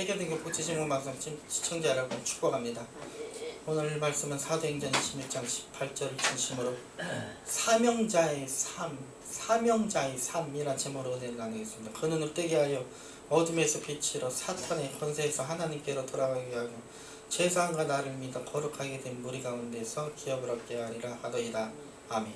세계등교 복지신문 방송 시청자 여러분 축복합니다. 오늘 말씀은 사도행전 21장 18절을 중심으로 사명자의 삶, 사명자의 삶이란 제목으로 은혜를 나누겠습니다. 그 눈을 뜨게 하여 어둠에서 빛으로 사탄의 권세에서 하나님께로 돌아가게 하고 죄사함과 나를 믿어 거룩하게 된 무리 가운데서 기업을 얻게 하리라 하더이다. 아멘.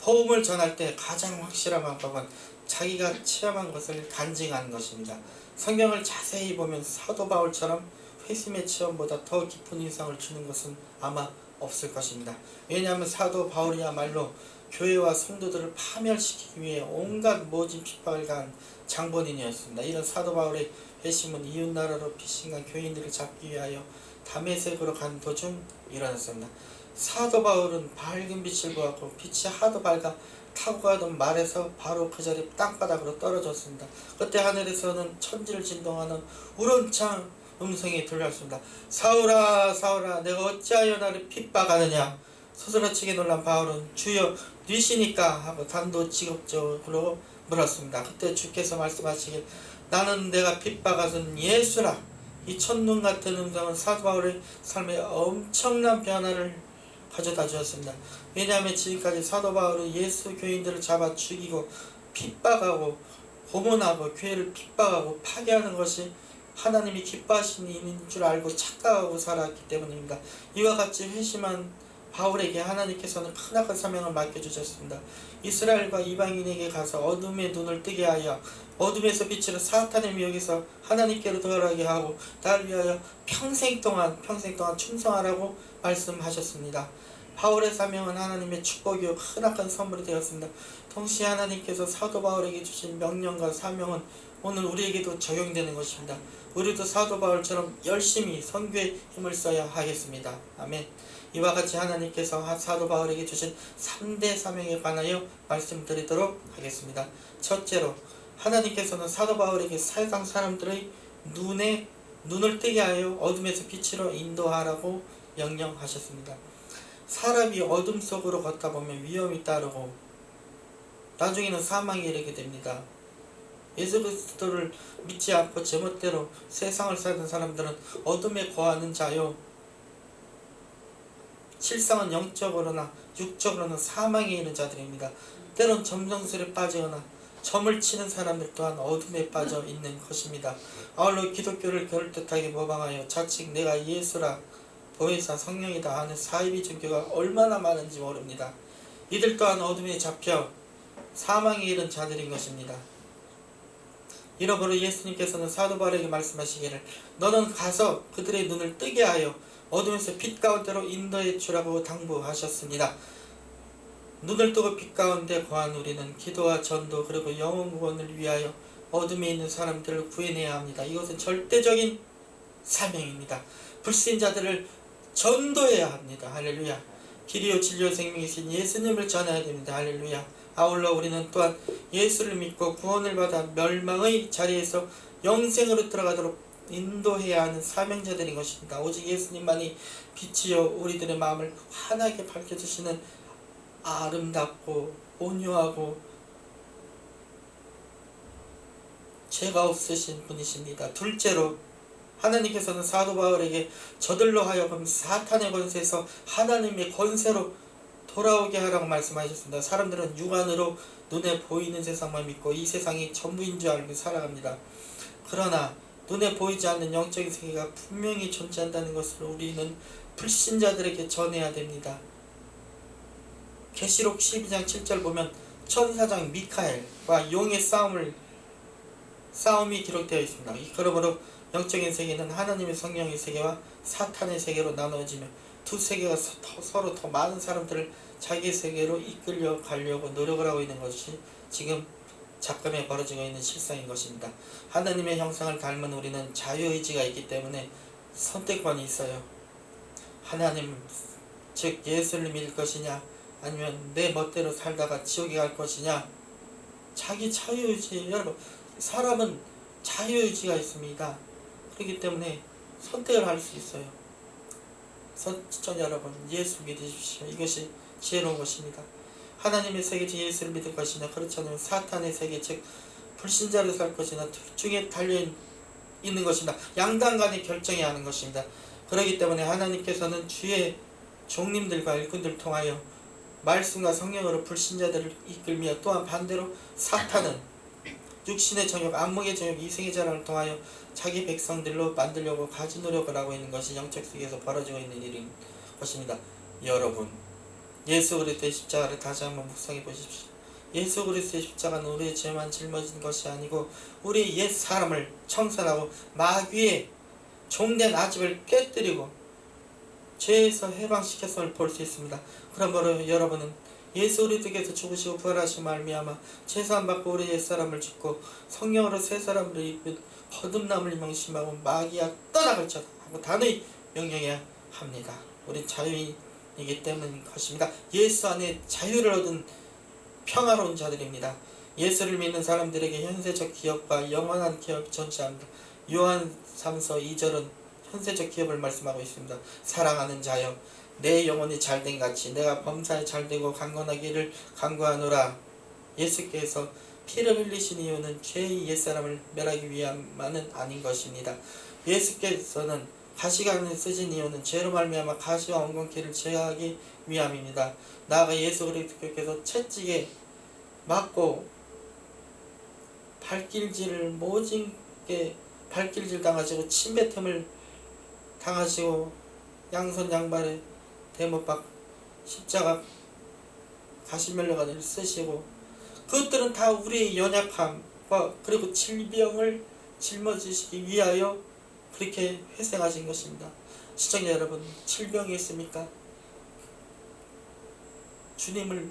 복음을 전할 때 가장 확실한 방법은 자기가 체험한 것을 간증하는 것입니다. 성경을 자세히 보면 사도 바울처럼 회심의 체험보다 더 깊은 인상을 주는 것은 아마 없을 것입니다. 왜냐하면 사도 바울이야말로 교회와 성도들을 파멸시키기 위해 온갖 모진 핍박을 가한 장본인이었습니다. 이런 사도 바울의 회심은 이웃나라로 피신간 교인들을 잡기 위하여 담에색으로 간 도중 일어났습니다. 사도 바울은 밝은 빛을 보았고 빛이 하도 밝아 타고 가던 말에서 바로 그 자리 땅바닥으로 떨어졌습니다. 그때 하늘에서는 천지를 진동하는 우렁찬 음성이 들렸습니다. 사울아 사울아 내가 어찌하여 나를 핍박하느냐 소스라치게 놀란 바울은 주여 뉘시니까 하고 단도직업적으로 물었습니다. 그때 주께서 말씀하시길 나는 내가 핍박하던 예수라 이 첫눈 같은 음성은 사도 바울의 삶에 엄청난 변화를 가져다 주었습니다. 왜냐하면 지금까지 사도 바울은 예수 교인들을 잡아 죽이고 핍박하고 고문하고 교회를 핍박하고 파괴하는 것이 하나님이 기뻐하시는 일인 줄 알고 착각하고 살았기 때문입니다. 이와 같이 회심한 바울에게 하나님께서는 크나큰 사명을 맡겨주셨습니다. 이스라엘과 이방인에게 가서 어둠의 눈을 뜨게 하여 어둠에서 빛으로 사탄의 미혹에서 하나님께로 돌아가게 하고 나를 위하여 평생 동안 평생 동안 충성하라고 말씀하셨습니다. 바울의 사명은 하나님의 축복이요 크나큰 선물이 되었습니다. 동시에 하나님께서 사도 바울에게 주신 명령과 사명은 오늘 우리에게도 적용되는 것입니다. 우리도 사도 바울처럼 열심히 선교에 힘을 써야 하겠습니다. 아멘. 이와 같이 하나님께서 사도 바울에게 주신 3대 사명에 관하여 말씀드리도록 하겠습니다. 첫째로 하나님께서는 사도 바울에게 세상 사람들의 눈에 눈을 뜨게 하여 어둠에서 빛으로 인도하라고 명령하셨습니다. 사람이 어둠 속으로 걷다 보면 위험이 따르고 나중에는 사망에 이르게 됩니다. 예수 그리스도를 믿지 않고 제멋대로 세상을 사는 사람들은 어둠에 거하는 자요. 실상은 영적으로나 육적으로는 사망에 이르는 자들입니다. 때론 점성술에 빠지거나 점을 치는 사람들 또한 어둠에 빠져 있는 것입니다. 아울러 기독교를 그럴듯하게 모방하여 자칭 내가 예수라 보혜사 성령이다 하는 사이비 종교가 얼마나 많은지 모릅니다. 이들 또한 어둠에 잡혀 사망에 이른 자들인 것입니다. 이러므로 예수님께서는 사도 바울에게 말씀하시기를 너는 가서 그들의 눈을 뜨게 하여 어둠에서 빛 가운데로 인도해 주라고 당부하셨습니다. 눈을 뜨고 빛 가운데 거한 우리는 기도와 전도 그리고 영혼 구원을 위하여 어둠에 있는 사람들을 구해내야 합니다. 이것은 절대적인 사명입니다. 불신자들을 전도해야 합니다. 할렐루야. 길이요 진리요 생명이신 예수님을 전해야 됩니다. 할렐루야. 아울러 우리는 또한 예수를 믿고 구원을 받아 멸망의 자리에서 영생으로 들어가도록 인도해야 하는 사명자들인 것입니다. 오직 예수님만이 빛이요 우리들의 마음을 환하게 밝혀주시는 아름답고 온유하고 죄가 없으신 분이십니다. 둘째로 하나님께서는 사도 바울에게 저들로 하여금 사탄의 권세에서 하나님의 권세로 돌아오게 하라고 말씀하셨습니다. 사람들은 육안으로 눈에 보이는 세상만 믿고 이 세상이 전부인 줄 알고 살아갑니다. 그러나 눈에 보이지 않는 영적인 세계가 분명히 존재한다는 것을 우리는 불신자들에게 전해야 됩니다. 계시록 12장 7절 보면 천사장 미카엘과 용의 싸움을 싸움이 기록되어 있습니다. 그러므로 영적인 세계는 하나님의 성령의 세계와 사탄의 세계로 나누어지며 두 세계가 서로 더 많은 사람들을 자기 세계로 이끌려 가려고 노력을 하고 있는 것이 지금 작금에 벌어지고 있는 실상인 것입니다. 하나님의 형상을 닮은 우리는 자유의지가 있기 때문에 선택권이 있어요. 하나님, 즉 예수를 믿을 것이냐 아니면 내 멋대로 살다가 지옥에 갈 것이냐 자기 자유의지 여러분 사람은 자유의지가 있습니다. 그렇기 때문에 선택을 할 수 있어요. 시청자 여러분 예수 믿으십시오. 이것이 지혜로운 것입니다. 하나님의 세계 중 예수를 믿을 것이냐 그렇지 않으면 사탄의 세계 즉 불신자를 살 것이냐 둘 중에 달린 있는 것입니다. 양당 간에 결정해야 하는 것입니다. 그렇기 때문에 하나님께서는 주의 종님들과 일꾼들을 통하여 말씀과 성령으로 불신자들을 이끌며 또한 반대로 사탄은 육신의 정욕, 안목의 정욕, 이생의 자랑을 통하여 자기 백성들로 만들려고 가진 노력을 하고 있는 것이 영적 세계에서 벌어지고 있는 일인 것입니다. 여러분, 예수 그리스도의 십자가를 다시 한번 묵상해 보십시오. 예수 그리스도의 십자가는 우리의 죄만 짊어진 것이 아니고 우리 옛 사람을 청산하고 마귀의 종된 아집을 깨뜨리고 죄에서 해방시켰음을 볼 수 있습니다. 그러므로 여러분은 예수 그리스도께서 죽으시고 부활하신 말미암아 죄사함 받고 우리 옛사람을 죽고 성령으로 새 사람을 입은 거듭남을 명심하고 마귀야 떠나갈지어다 하고 단호히 명령해야 합니다. 우리 자유인이기 때문인 것입니다. 예수 안에 자유를 얻은 평화로운 자들입니다. 예수를 믿는 사람들에게 현세적 기업과 영원한 기업이 존재합니다. 요한 3서 2절은 현세적 기업을 말씀하고 있습니다. 사랑하는 자여 내 영혼이 잘된 같이 내가 범사에 잘되고 강건하기를 간구하노라. 예수께서 피를 흘리신 이유는 죄의 옛사람을 멸하기 위함만은 아닌 것입니다. 예수께서는 가시관을 쓰신 이유는 죄로 말미암아 가시와 엉겅퀴를 제하기 위함입니다. 나아가 예수 그리스도께서 채찍에 맞고 발길질을 모진게 발길질 당하시고 침뱉음을 당하시고 양손 양발에 대못박 십자가 가시멜로가를 쓰시고 그것들은 다 우리의 연약함과 그리고 질병을 짊어지시기 위하여 그렇게 회생하신 것입니다. 시청자 여러분 질병이 있습니까? 주님을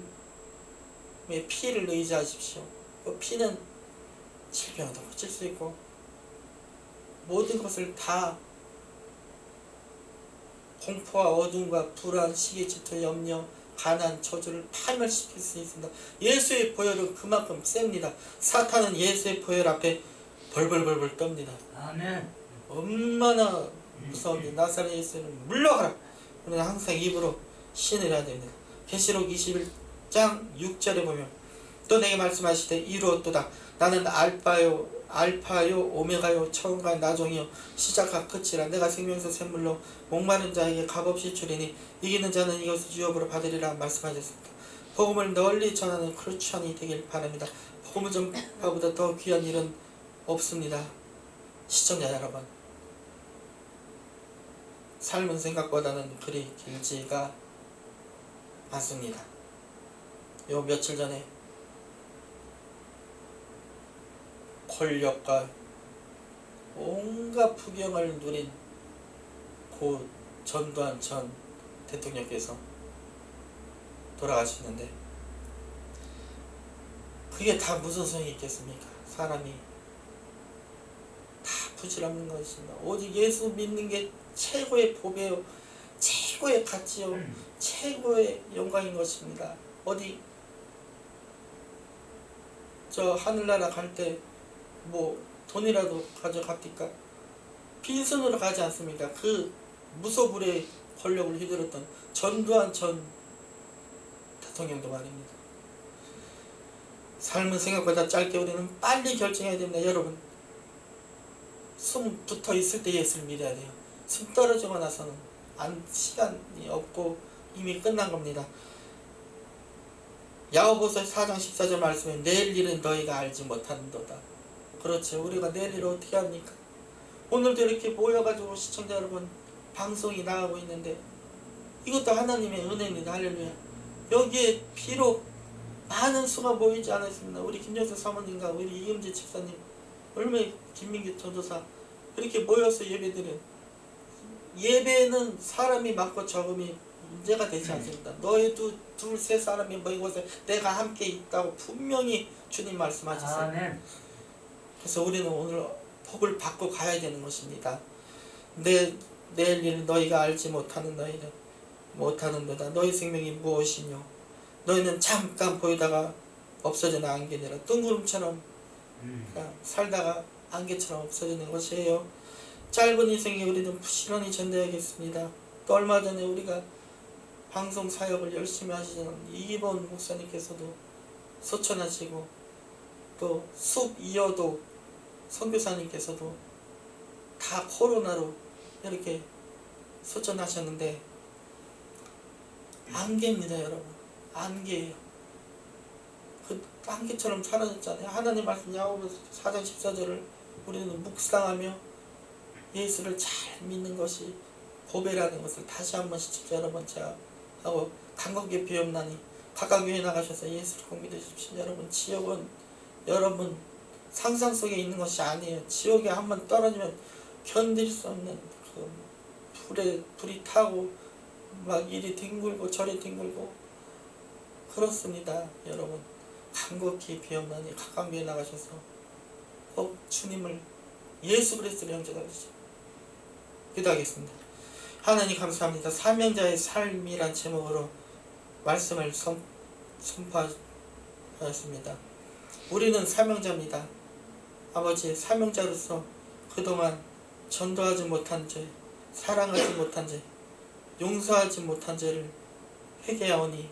의 피를 의지하십시오. 그 피는 질병도 고칠 수 있고 모든 것을 다 공포와 어둠과 불안, 시기, 질투, 염려, 가난, 저주를 파멸시킬 수 있습니다. 예수의 보혈은 그만큼 셉니다. 사탄은 예수의 보혈 앞에 벌벌벌벌 떱니다. 아멘. 얼마나 무서운지 나사렛 예수는 물러가라. 우리는 항상 입으로 신을 해야 됩니다. 계시록 21장 6절에 보면 또 내게 말씀하시되 이루었도다. 나는 알파요 알파요 오메가요 처음과 나중이요 시작과 끝이라 내가 생명서 샘물로 목마른 자에게 값없이 주리니 이기는 자는 이것을 유업으로 받으리라 말씀하셨습니다. 복음을 널리 전하는 크리스천이 되길 바랍니다. 복음을 전파보다 더 귀한 일은 없습니다. 시청자 여러분 삶은 생각보다는 그리 길지가 않습니다. 요 며칠 전에 권력과 온갖 부경을 누린 고 전두환 전 대통령께서 돌아가셨는데 그게 다 무슨 소용이 있겠습니까? 사람이 다 부질없는 것입니다. 오직 예수 믿는 게 최고의 복이에요. 최고의 가치요. 최고의 영광인 것입니다. 어디 저 하늘나라 갈 때 뭐 돈이라도 가져갑니까? 빈손으로 가지 않습니까? 그 무소불의 권력을 휘둘렀던 전두환 전 대통령도 말입니다. 삶은 생각보다 짧게 우리는 빨리 결정해야 됩니다. 여러분 숨 붙어 있을 때 예수를 믿어야 돼요. 숨 떨어지고 나서는 안 시간이 없고 이미 끝난 겁니다. 야고보서 4장 14절 말씀에 내일 일은 너희가 알지 못하는도다. 그렇죠. 우리가 내일 어떻게 합니까? 오늘도 이렇게 모여가지고 시청자 여러분 방송이 나가고 있는데 이것도 하나님의 은혜입니다. 할렐루야. 여기에 비록 많은 수가 모이지 않았습니다. 우리 김정수 사모님과 우리 이금재 집사님, 얼마나 김민규 전도사 이렇게 모여서 예배드려 예배는 사람이 많고 적음이 문제가 되지 않습니다. 너희도 둘, 세 사람이 모이고서 내가 함께 있다고 분명히 주님 말씀하셨어요. 아멘. 그래서 우리는 오늘 복을 받고 가야 되는 것입니다. 내 내일 일 너희가 알지 못하는 너희는 못하는도다. 너희 생명이 무엇이뇨? 너희는 잠깐 보이다가 없어지는 안개니라. 뜬구름처럼 음. 살다가 안개처럼 없어지는 것이에요. 짧은 인생에 우리는 부지런히 전대하겠습니다. 또 얼마 전에 우리가 방송 사역을 열심히 하시는 이기본 목사님께서도 소천하시고 또 숲 이어도 선교사님께서도 다 코로나로 이렇게 소천하셨는데 안개입니다 여러분. 안개예요. 그 안개처럼 사라졌잖아요. 하나님 말씀 야고보서 4장 14절을 우리는 묵상하며 예수를 잘 믿는 것이 보배라는 것을 다시 한 번씩 여러분 제가 하고 강곡에 비옵나니 각각 교회 나가셔서 예수를 꼭 믿으십시오. 여러분 지옥은 여러분 상상 속에 있는 것이 아니에요. 지옥에 한번 떨어지면 견딜 수 없는 그 불에 불이 타고 막 이리 뒹굴고 저리 뒹굴고. 그렇습니다 여러분. 간곡히 각각 교회 나가셔서 꼭 주님을 예수 그리스도를 영접하시죠 기도하겠습니다. 하나님 감사합니다. 사명자의 삶이란 제목으로 말씀을 선, 선포하였습니다. 우리는 사명자입니다 아버지 사명자로서 그동안 전도하지 못한 죄 사랑하지 못한 죄 용서하지 못한 죄를 회개하오니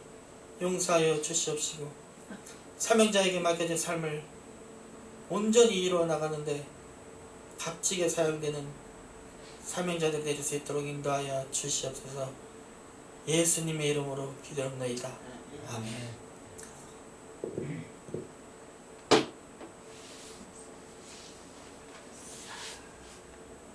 용서하여 주시옵시고 사명자에게 맡겨진 삶을 온전히 이루어 나가는데 값지게 사용되는 사명자들 될수 있도록 인도하여 주시옵소서 예수님의 이름으로 기도합니다. 아멘.